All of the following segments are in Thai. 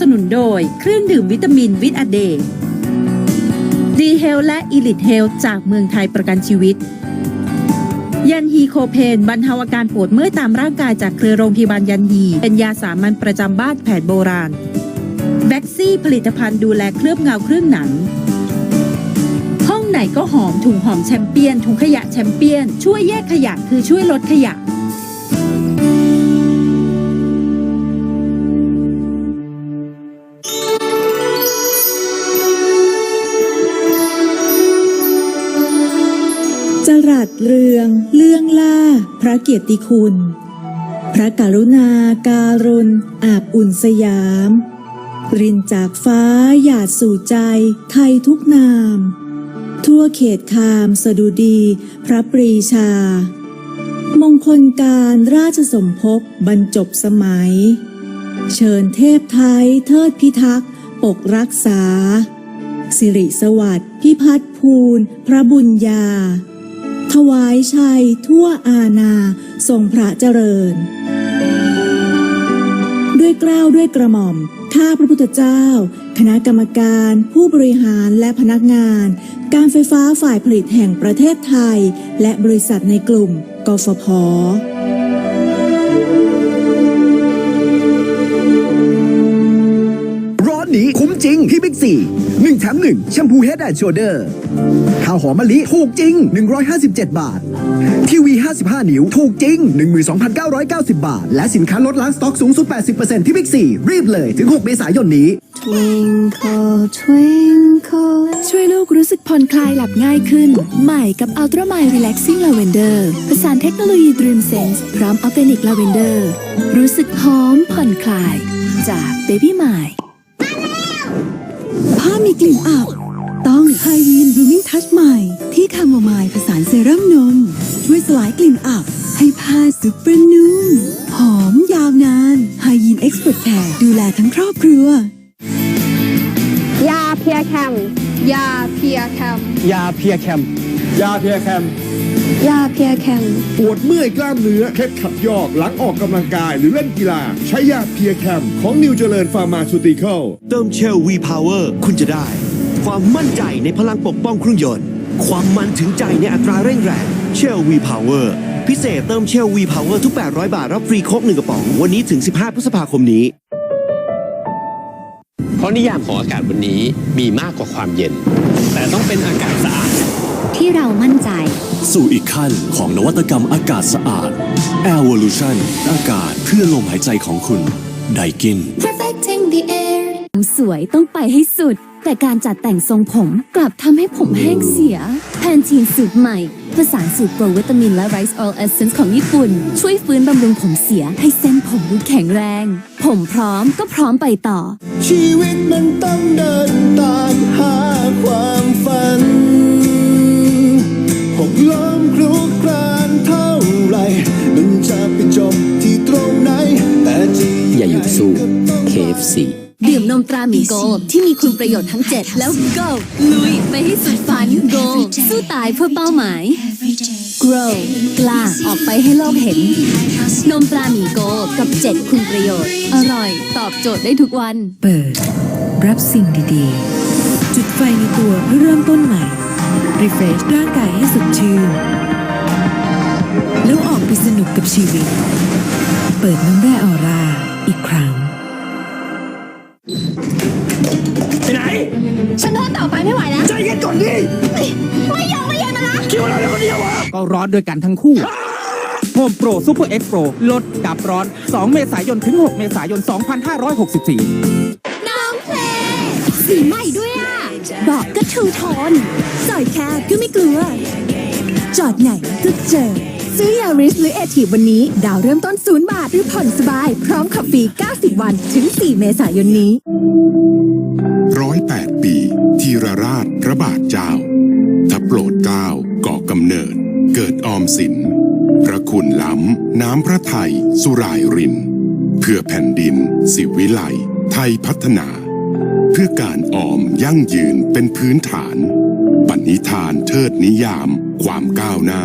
สนุนโดย เครื่องดื่มวิตามินวิตอเดย์ดีเฮลและอีลิทเฮลจากเมืองไทยประกันชีวิต ยันฮีโคเพนบรรเทาอาการปวดเมื่อยตามร่างกายจากเครือโรงพยาบาลยันฮี เป็นยาสามัญประจำบ้านแผนโบราณแบ็กซี่ผลิตภัณฑ์ดูแลเคลือบเงาเครื่องหนัง ห้องไหนก็หอมถุงหอมแชมเปี้ยนถุงขยะแชมเปี้ยน ช่วยแยกขยะคือช่วยลดขยะ จรัสเรือง เลื่องล่า พระเกียรติคุณ พระกรุณาการุณ อาบอุ่นสยาม รินจากฟ้าหยาดสู่ใจ ไทยทุกนาม ทั่วเขตคามสดุดี พระปรีชา มงคลการราชสมภพบรรจบสมัย เชิญเทพไทยเทิดพิทักษ์ปกรักษาสิริสวัสดิ์พิพัฒน์ภูล พระบุญญา ถวายชัยทั่วอาณาทรงพระเจริญ ด้วยเกล้าวด้วยกระหม่อม ข้าพระพุทธเจ้า คณะกรรมการ ผู้บริหารและพนักงาน การไฟฟ้าฝ่ายผลิตแห่งประเทศไทย และบริษัทในกลุ่ม กฟผ ที่บิ๊กซีหนึ่งแถมหนึ่งแชมพูเฮดแอนด์โชเดอร์ข้าวหอมมะลิถูกจริง 157 บาท ทีวี 55 นิ้ว ถูกจริง 12,990 บาท และสินค้าลดล้างสต็อกสูงสุด 80%ที่บิ๊กซีรีบเลยถึง 6 เมษายนนี้ Twinkle, twinkle ช่วยลูกรู้สึกผ่อนคลายหลับง่ายขึ้น ใหม่กับ Ultra Mind Relaxing Lavender ผสานเทคโนโลยี Dream Sense พร้อมออร์แกนิกลาเวนเดอร์รู้สึกหอมผ่อนคลายจาก Baby m i ผ้ามีกลิ่นอับ ต้องไฮยีน Blooming Touch ใหม่ ที่คาโมไมล์ผสานเซรั่มนม ช่วยสลายกลิ่นอับ ให้ผ้าซุปเปอร์นุ่ม หอมยาวนานไฮยีน Expert Care ดูแลทั้งครอบครัว ยาเพียแคม ยาเพียแคม ยาเพียแคม ยาเพียแคมยาเพียแคมปวดเมื่อยกล้ามเนื้อเคล็ดขับยอกหลังออกกำลังกายหรือเล่นกีฬา ใช้ยาเพียแคมของนิวเจริญฟาร์มาซูติคอลเติมเชล V Power คุณจะได้ ความมั่นใจในพลังปกป้องเครื่องยนต์ ความมันถึงใจในอัตราเร่งแรงเชล V Power พิเศษเติมเชล V Power ทุก 800 บาท รับฟรีโค้กหนึ่งกระป๋อง วันนี้ถึง 15 พฤษภาคมนี้ เพราะนิยามของอากาศวันนี้มีมากกว่าความเย็น แต่ต้องเป็นอากาศสะอาด ที่เรามั่นใจ สู่อีกขั้นของนวัตกรรมอากาศสะอาด Airvolution อากาศเพื่อลมหายใจของคุณไดกิน Perfecting the air สวยต้องไปให้สุด แต่การจัดแต่งทรงผมกลับทำให้ผมแห้งเสีย แพนทีนสูตรใหม่ ผสานสูตรโปรวิตามินและไรซ์ออลเอเซนส์ของญี่ปุ่น ช่วยฟื้นบำรุงผมเสียให้เส้นผมดูแข็งแรง ผมพร้อมก็พร้อมไปต่อ ชีวิตมันต้องเดินตามหาความฝันหกล้มคลุกคลานเท่าไรมันจะไปจบที่ตรงไหนแต่ที่อย่าหยุดสู้ KFC ดื่มนม ตราหมีโก ที่มีคุณประโยชน์ทั้ง 7 แล้ว go ลุยไปให้สุดฝัน go สู้ตายเพื่อเป้าหมาย grow กล้าออกไปให้โลกเห็น นมตราหมีโกกับ 7 คุณประโยชน์ อร่อย ตอบโจทย์ได้ทุกวัน เปิด รับสิ่งดีๆ จุดไฟในตัวเพื่อเริ่มต้นใหม่รีเฟรชร่างกายให้สดชื่นแล้วออกไปสนุกกับชีวิต เปิดน้ำแร่ออร่าอีกครั้ง ต่อไปไม่ไหวแล้ว ใจเย็นก่อนดิไม่ยอมไม่เย็นมาละคิดว่าเราเป็นคนเดียววะก็ร้อนด้วยกันทั้งคู่โฮมโปรซูเปอร์เอ็กโปรลดดับร้อน 2 เมษายนถึง 6 เมษายน 2564 น้องเพลงสีใหม่ด้วยอะ บอกก็ทูโทนสอยแคบก็ไม่กลัว จอดไหนก็เจอ ซื้อยาริสหรือเอทีวันนี้ ดาวเริ่มต้นศูนย์บาท หรือผ่อนสบาย พร้อมขับฟรี 90 วัน ถึง 4 เมษายนนี้ร้อยแปดปี ทีรราชพระบาทเจ้า ทับโปรดเกล้าก่อกำเนิด เกิดออมสิน พระคุณล้ำ น้ำพระไทย สุรายริน เพื่อแผ่นดิน สิวิไลไทยพัฒนา เพื่อการออมยั่งยืนเป็นพื้นฐานปณิธานเทิดนิยาม ความก้าวหน้า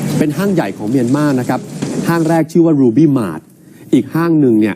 เป็นห้างใหญ่ของเมียนมานะครับ ห้างแรกชื่อว่า Ruby Mart อีกห้างหนึ่งเนี่ย